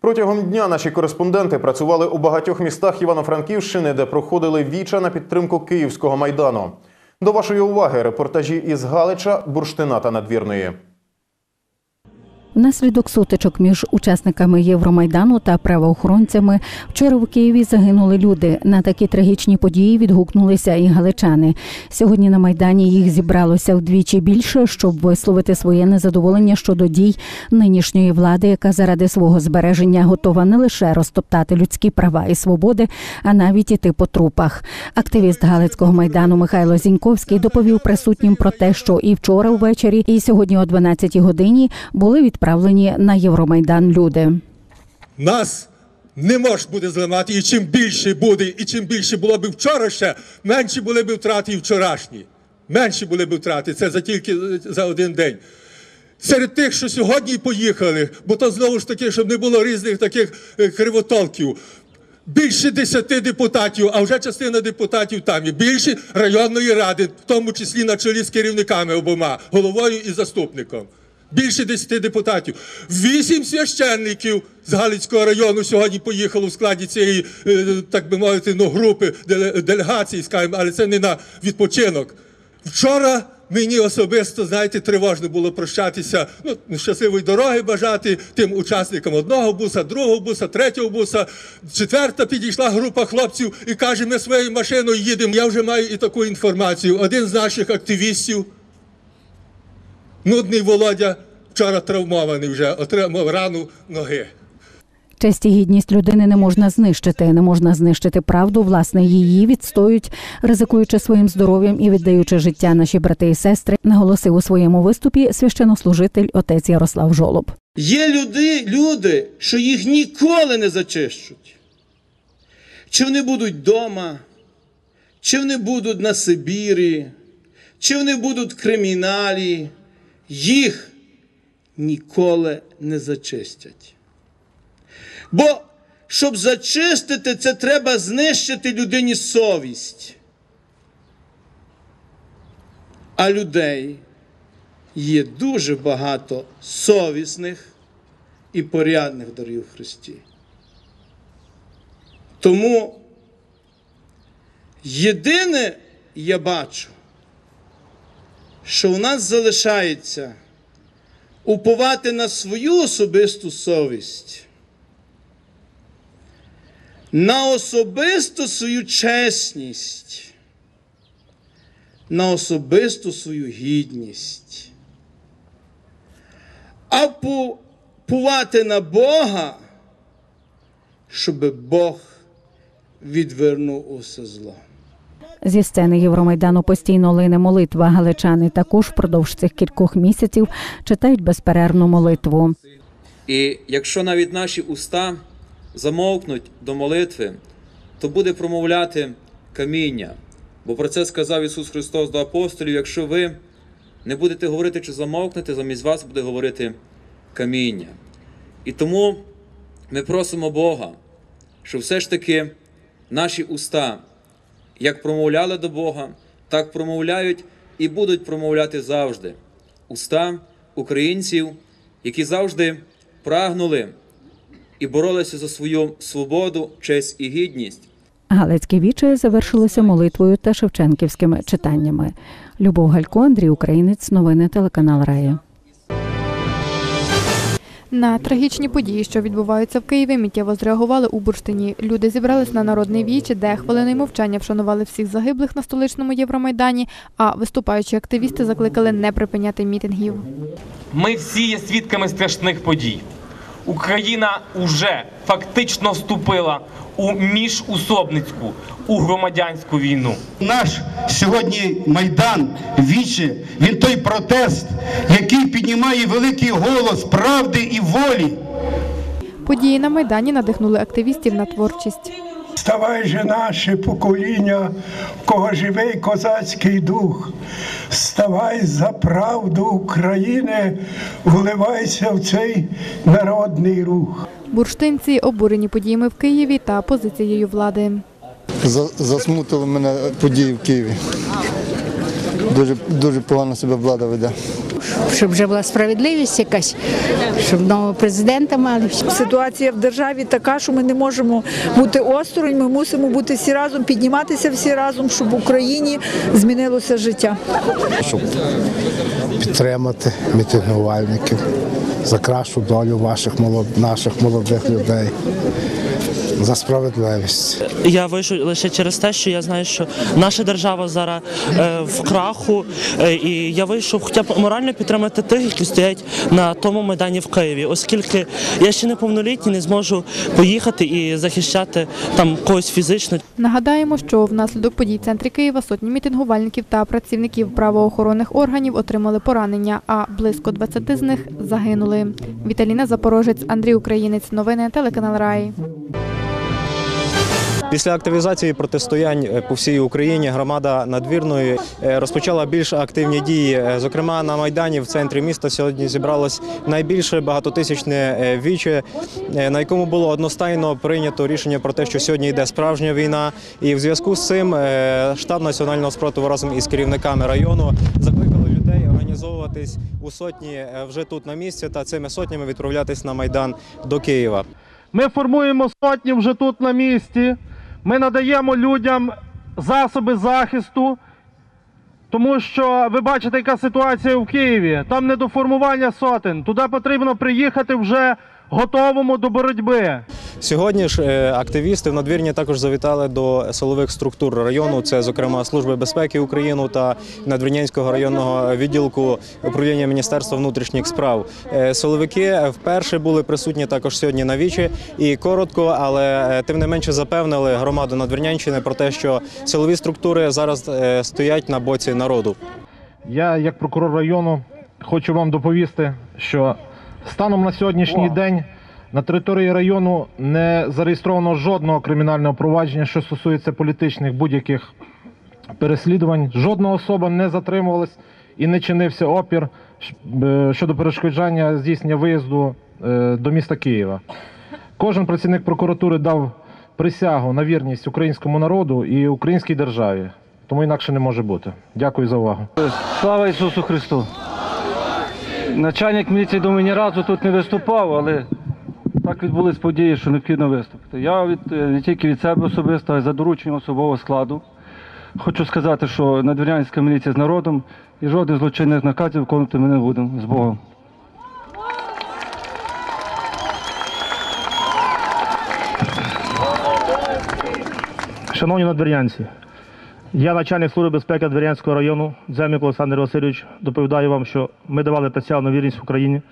Протягом дня наші кореспонденти працювали у багатьох містах Івано-Франківщини, де проходили віча на підтримку Київського майдану. До вашої уваги репортажі із Галича, Бурштина та Надвірної. Внаслідок сутичок між учасниками Євромайдану та правоохоронцями вчора в Києві загинули люди. На такі трагічні події відгукнулися і галичани. Сьогодні на майдані їх зібралося вдвічі більше, щоб висловити своє незадоволення щодо дій нинішньої влади, яка заради свого збереження готова не лише розтоптати людські права і свободи, а навіть іти по трупах. Активіст Галицького майдану Михайло Зіньковський доповів присутнім про те, що і вчора ввечері, і сьогодні о 12 годині були відправлені на Євромайдан люди. Нас не може буде зламати, і чим більше буде, і чим більше було б вчора ще, менші були б втрати і вчорашні. Менші були б втрати. Це за тільки за один день. Серед тих, що сьогодні поїхали, бо то знову ж таки, щоб не було різних таких е, кривотолків. Більше десяти депутатів, а вже частина депутатів там є. Більше районної ради, в тому числі на чолі з керівниками обома, головою і заступником. Більше десяти депутатів. Вісім священників з Галицького району сьогодні поїхало в складі цієї, е, так би мовити, ну, групи деле- делегації, скажімо, але це не на відпочинок. Вчора мені особисто, знаєте, тривожно було прощатися, ну, щасливої дороги бажати тим учасникам одного буса, другого буса, третього буса. Четверта підійшла група хлопців і каже, ми своєю машиною їдемо. Я вже маю і таку інформацію. Один з наших активістів, нудний Володя, вчора травмований вже, отримав рану ноги. Честь і гідність людини не можна знищити, не можна знищити правду. Власне, її відстоюють, ризикуючи своїм здоров'ям і віддаючи життя наші брати і сестри, наголосив у своєму виступі священнослужитель отець Ярослав Жолоб. Є люди, люди, що їх ніколи не зачищуть. Чи вони будуть вдома, чи вони будуть на Сибірі, чи вони будуть в криміналі, їх ніколи не зачистять. Бо щоб зачистити, це треба знищити людині совість. А людей є дуже багато совісних і порядних дорів в Христі. Тому єдине я бачу, що у нас залишається уповати на свою особисту совість, на особисту свою чесність, на особисту свою гідність, а пувати на Бога, щоб Бог відвернув усе зло. Зі сцени Євромайдану постійно лине молитва. Галичани також впродовж цих кількох місяців читають безперервну молитву. І якщо навіть наші уста замовкнуть до молитви, то буде промовляти каміння. Бо про це сказав Ісус Христос до апостолів: якщо ви не будете говорити чи замовкнете, замість вас буде говорити каміння. І тому ми просимо Бога, щоб все ж таки наші уста, як промовляли до Бога, так промовляють і будуть промовляти завжди. Уста українців, які завжди прагнули і боролися за свою свободу, честь і гідність. Галицьке віче завершилося молитвою та шевченківськими читаннями. Любов Галько, Андрій Українець, новини телеканал Рая. На трагічні події, що відбуваються в Києві, миттєво зреагували у Бурштині. Люди зібрались на народний віч, де хвилиною мовчання вшанували всіх загиблих на столичному Євромайдані. А виступаючі активісти закликали не припиняти мітингів. Ми всі є свідками страшних подій. Україна уже фактично вступила у міжусобницьку, у громадянську війну. Наш сьогодні майдан віче, він той протест, який піднімає великий голос правди і волі. Події на майдані надихнули активістів на творчість. Вставай же наше покоління, в кого живий козацький дух. Вставай за правду України, вливайся в цей народний рух. Бурштинці обурені подіями в Києві та позицією влади. Засмутили мене події в Києві. Дуже, дуже погано себе влада веде. щоб вже була справедливість якась, щоб нового президента мали. Ситуація в державі така, що ми не можемо бути осторонь. Ми мусимо бути всі разом, підніматися всі разом, щоб в Україні змінилося життя. щоб підтримати мітингувальників за кращу долю ваших молод... наших молодих людей, за справедливість. Я вийшов лише через те, що я знаю, що наша держава зараз е, в краху, е, і я вийшов хоча б морально підтримати тих, які стоять на тому майдані в Києві, оскільки я ще неповнолітній, не зможу поїхати і захищати там когось фізично. Нагадаємо, що внаслідок подій в центрі Києва сотні мітингувальників та працівників правоохоронних органів отримали поранення, а близько 20 з них загинули. Віталіна Запорожець, Андрій Українець. Новини телеканал Раї. Після активізації протистоянь е, по всій Україні громада надвірної е, розпочала більш активні дії. Е, Зокрема, на майдані в центрі міста сьогодні зібралось найбільше багатотисячне віче, на якому було одностайно прийнято рішення про те, що сьогодні йде справжня війна. І в зв'язку з цим штаб національного спротиву разом із керівниками району організовуватись у сотні е, вже тут на місці та цими сотнями відправлятись на майдан до Києва. Ми формуємо сотні вже тут на місці. Ми надаємо людям засоби захисту, тому що ви бачите, яка ситуація в Києві. Там не до формування сотень. Туди потрібно приїхати вже готовому до боротьби. Сьогодні ж е, активісти в надвірні також завітали до силових структур району. Це, зокрема, Служби безпеки України та Надвірнянського районного відділку управління Міністерства внутрішніх справ. Е, Силовики вперше були присутні також сьогодні на вічі і коротко, але е, тим не менше запевнили громаду Надвірнянщини про те, що силові структури зараз стоять на боці народу. Я, як прокурор району, хочу вам доповісти, що станом на сьогоднішній день на території району не зареєстровано жодного кримінального провадження, що стосується політичних будь-яких переслідувань. Жодна особа не затримувалась і не чинився опір е, щодо перешкоджання здійснення виїзду е, до міста Києва. Кожен працівник прокуратури дав присягу на вірність українському народу і українській державі. Тому інакше не може бути. Дякую за увагу. Слава Ісусу Христу! Начальник міліції думаю, ні разу тут не виступав, але так відбулись події, що необхідно виступити. Я від, е, не тільки від себе особисто, а й за дорученням особового складу. Хочу сказати, що надвірнянська міліція з народом і жодних злочинних наказів виконувати ми не будемо з Богом. Шановні надвірнянці, я начальник служби безпеки Надвірнянського району, Дземік Олександр Васильович, доповідаю вам, що ми давали присягу вірність Україні,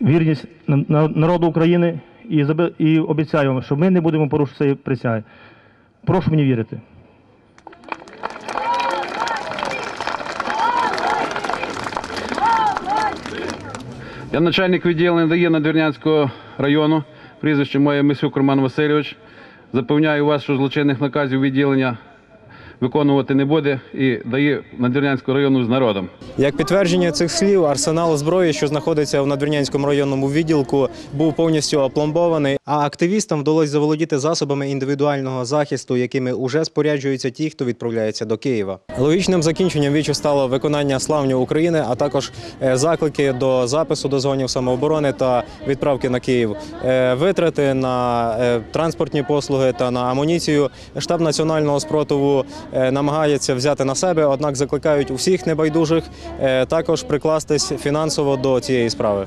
вірність на- на- народу України і, і обіцяю вам, що ми не будемо порушувати цієї присяги. Прошу мені вірити. Я начальник відділення ДАІ Надвірнянського району, прізвище моє Мисюк Роман Васильович. Запевняю вас, що злочинних наказів відділення виконувати не буде і дає Надвірнянського району з народом. Як підтвердження цих слів, арсенал зброї, що знаходиться в Надвірнянському районному відділку, був повністю опломбований. А активістам вдалося заволодіти засобами індивідуального захисту, якими уже споряджуються ті, хто відправляється до Києва. Логічним закінченням вічу стало виконання славню України, а також е, заклики до запису до зонів самооборони та відправки на Київ. Е, Витрати на е, транспортні послуги та на амуніцію штаб національного спротиву намагається взяти на себе однак закликають усіх небайдужих е, також прикластись фінансово до цієї справи.